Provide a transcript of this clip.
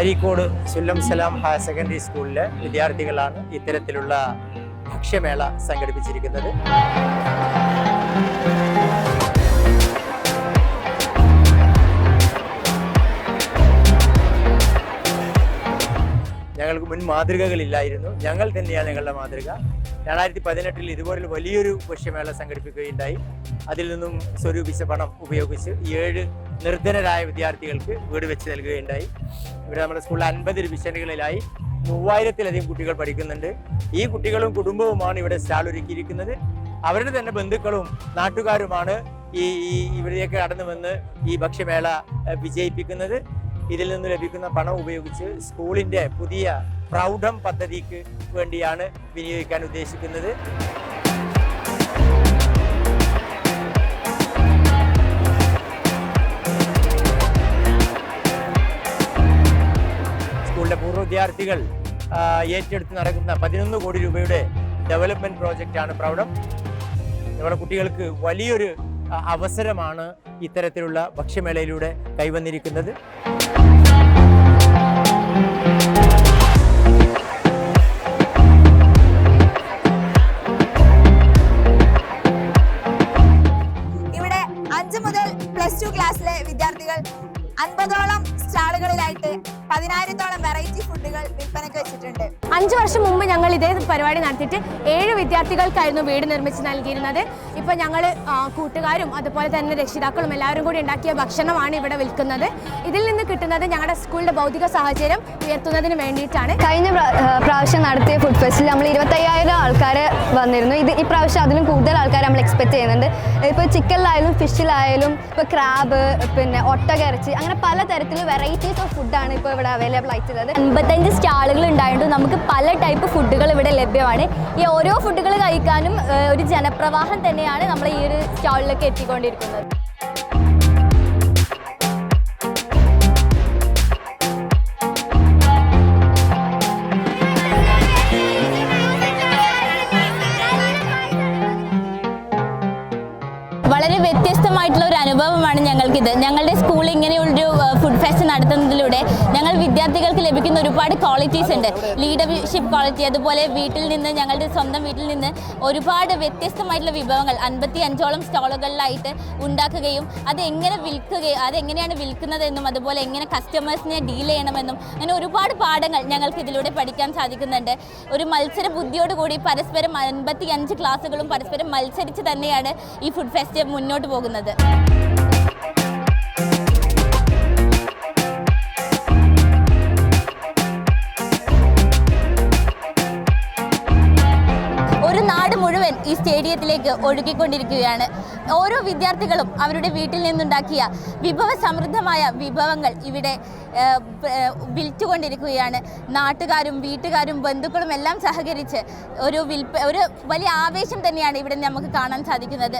Areekode Sullam Salam higher secondary സ്കൂളിലെ വിദ്യാർത്ഥികളാണ് ഇത്തരത്തിലുള്ള ഭക്ഷ്യമേള സംഘടിപ്പിച്ചിരിക്കുന്നത്. ഞങ്ങൾക്ക് മുൻ മാതൃകകളില്ലായിരുന്നു. ഞങ്ങൾ തന്നെയാണ് ഞങ്ങളുടെ മാതൃക. രണ്ടായിരത്തി പതിനെട്ടിൽ ഇതുപോലെ വലിയൊരു ഭക്ഷ്യമേള സംഘടിപ്പിക്കുകയുണ്ടായി. അതിൽ നിന്നും സ്വരൂപിച്ച പണം ഉപയോഗിച്ച് ഏഴ് നിർധനരായ വിദ്യാർത്ഥികൾക്ക് വീട് വെച്ച് നൽകുകയുണ്ടായി. ഇവിടെ നമ്മുടെ സ്കൂളിൽ അൻപത് ഡിവിഷനുകളിലായി മൂവായിരത്തിലധികം കുട്ടികൾ പഠിക്കുന്നുണ്ട്. ഈ കുട്ടികളും കുടുംബവുമാണ് ഇവിടെ സ്റ്റാൾ ഒരുക്കിയിരിക്കുന്നത്. അവരുടെ തന്നെ ബന്ധുക്കളും നാട്ടുകാരുമാണ് ഈ ഈ ഇവിടെയൊക്കെ കടന്നു വന്ന് ഈ ഭക്ഷ്യമേള വിജയിപ്പിക്കുന്നത്. ഇതിൽ നിന്ന് ലഭിക്കുന്ന പണം ഉപയോഗിച്ച് സ്കൂളിന്റെ പുതിയ പ്രൗഢം പദ്ധതിക്ക് വേണ്ടിയാണ് വിനിയോഗിക്കാൻ ഉദ്ദേശിക്കുന്നത്. വിദ്യാർത്ഥികൾ ഏറ്റെടുത്ത് നടക്കുന്ന പതിനൊന്ന് കോടി രൂപയുടെ ഡെവലപ്മെന്റ് പ്രോജക്റ്റാണ് പ്രൗഢം. നമ്മുടെ കുട്ടികൾക്ക് വലിയൊരു അവസരമാണ് ഇത്തരത്തിലുള്ള ഭക്ഷ്യമേളയിലൂടെ കൈവന്നിരിക്കുന്നത്. ഇവിടെ അഞ്ച് മുതൽ പ്ലസ് ടു ക്ലാസ്സിലെ വിദ്യാർത്ഥികൾ അൻപതോളം സ്റ്റാളുകളിലായിട്ട് പതിനായിരത്തോളം വെറൈറ്റി ഫുഡുകൾ വിൽപ്പനയ്ക്ക് വെച്ചിട്ടുണ്ട്. അഞ്ച് വർഷം മുമ്പ് ഞങ്ങൾ ഇതേ പരിപാടി നടത്തിയിട്ട് ഏഴ് വിദ്യാർത്ഥികൾക്കായിരുന്നു വീട് നിർമ്മിച്ച് നൽകിയിരുന്നത്. ഇപ്പോൾ ഞങ്ങൾ കൂട്ടുകാരും അതുപോലെ തന്നെ രക്ഷിതാക്കളും എല്ലാവരും കൂടി ഉണ്ടാക്കിയ ഭക്ഷണമാണ് ഇവിടെ വിൽക്കുന്നത്. ഇതിൽ നിന്ന് കിട്ടുന്നത് ഞങ്ങളുടെ സ്കൂളിന്റെ ഭൗതിക സാഹചര്യം ഉയർത്തുന്നതിന് വേണ്ടിയിട്ടാണ്. കഴിഞ്ഞ പ്ര- പ്രാവശ്യം നടത്തിയ ഫുഡ് ഫെസ്റ്റിൽ നമ്മൾ ഇരുപത്തയ്യായിരം ആൾക്കാർ വന്നിരുന്നു. ഇത് ഈ പ്രാവശ്യം അതിലും കൂടുതൽ ആൾക്കാർ നമ്മൾ എക്സ്പെക്ട് ചെയ്യുന്നുണ്ട്. ഇപ്പോൾ ചിക്കനിലായാലും ഫിഷിലായാലും ഇപ്പോൾ ക്രാബ് പിന്നെ ഒട്ടകരച്ചി അങ്ങനെ പല തരത്തിൽ വെറൈറ്റീസ് ഓഫ് ഫുഡാണ് ഇപ്പോൾ ഇവിടെ അവൈലബിൾ ആയിട്ടുള്ളത്. അൻപത്തഞ്ച് സ്റ്റാളുകൾ ഉണ്ടായതുകൊണ്ട് നമുക്ക് പല ടൈപ്പ് ഫുഡുകൾ ഇവിടെ ലഭ്യമാണ്. ഈ ഓരോ ഫുഡുകൾ കഴിക്കാനും ഒരു ജനപ്രവാഹം തന്നെയാണ് നമ്മൾ ഈ ഒരു സ്റ്റാളിലേക്ക് എത്തിക്കൊണ്ടിരിക്കുന്നത്. വ്യത്യസ്തമായിട്ടുള്ള ഒരു അനുഭവമാണ് ഞങ്ങൾക്കിത്. ഞങ്ങളുടെ സ്കൂൾ ഇങ്ങനെയുള്ളൊരു ഫുഡ് ഫെസ്റ്റ് നടത്തുന്നതിലൂടെ ഞങ്ങൾ വിദ്യാർത്ഥികൾക്ക് ലഭിക്കുന്ന ഒരുപാട് ക്വാളിറ്റീസ് ഉണ്ട്. ലീഡർഷിപ്പ് ക്വാളിറ്റി അതുപോലെ വീട്ടിൽ നിന്ന് ഞങ്ങളുടെ സ്വന്തം വീട്ടിൽ നിന്ന് ഒരുപാട് വ്യത്യസ്തമായിട്ടുള്ള വിഭവങ്ങൾ അൻപത്തി അഞ്ചോളം സ്റ്റോളുകളിലായിട്ട് ഉണ്ടാക്കുകയും അത് എങ്ങനെ വിൽക്കുകയും അതെങ്ങനെയാണ് വിൽക്കുന്നതെന്നും അതുപോലെ എങ്ങനെ കസ്റ്റമേഴ്സിനെ ഡീൽ ചെയ്യണമെന്നും അങ്ങനെ ഒരുപാട് പാഠങ്ങൾ ഞങ്ങൾക്ക് ഇതിലൂടെ പഠിക്കാൻ സാധിക്കുന്നുണ്ട്. ഒരു മത്സര ബുദ്ധിയോടുകൂടി പരസ്പരം അൻപത്തി അഞ്ച് ക്ലാസ്സുകളും പരസ്പരം മത്സരിച്ച് തന്നെയാണ് ഈ ഫുഡ് ഫെസ്റ്റ് മുന്നോട്ട് പോകുന്നത്. ഒരു നാട് മുഴുവൻ ഈ സ്റ്റേഡിയത്തിലേക്ക് ഒഴുകിക്കൊണ്ടിരിക്കുകയാണ്. ഓരോ വിദ്യാർത്ഥികളും അവരുടെ വീട്ടിൽ നിന്നുണ്ടാക്കിയ വിഭവ സമൃദ്ധമായ വിഭവങ്ങൾ ഇവിടെ വിൽച്ചുകൊണ്ടിരിക്കുകയാണ്. നാട്ടുകാരും വീട്ടുകാരും ബന്ധുക്കളും എല്ലാം സഹകരിച്ച് ഒരു വിൽപ്പ ഒരു വലിയ ആവേശം തന്നെയാണ് ഇവിടെ നമുക്ക് കാണാൻ സാധിക്കുന്നത്.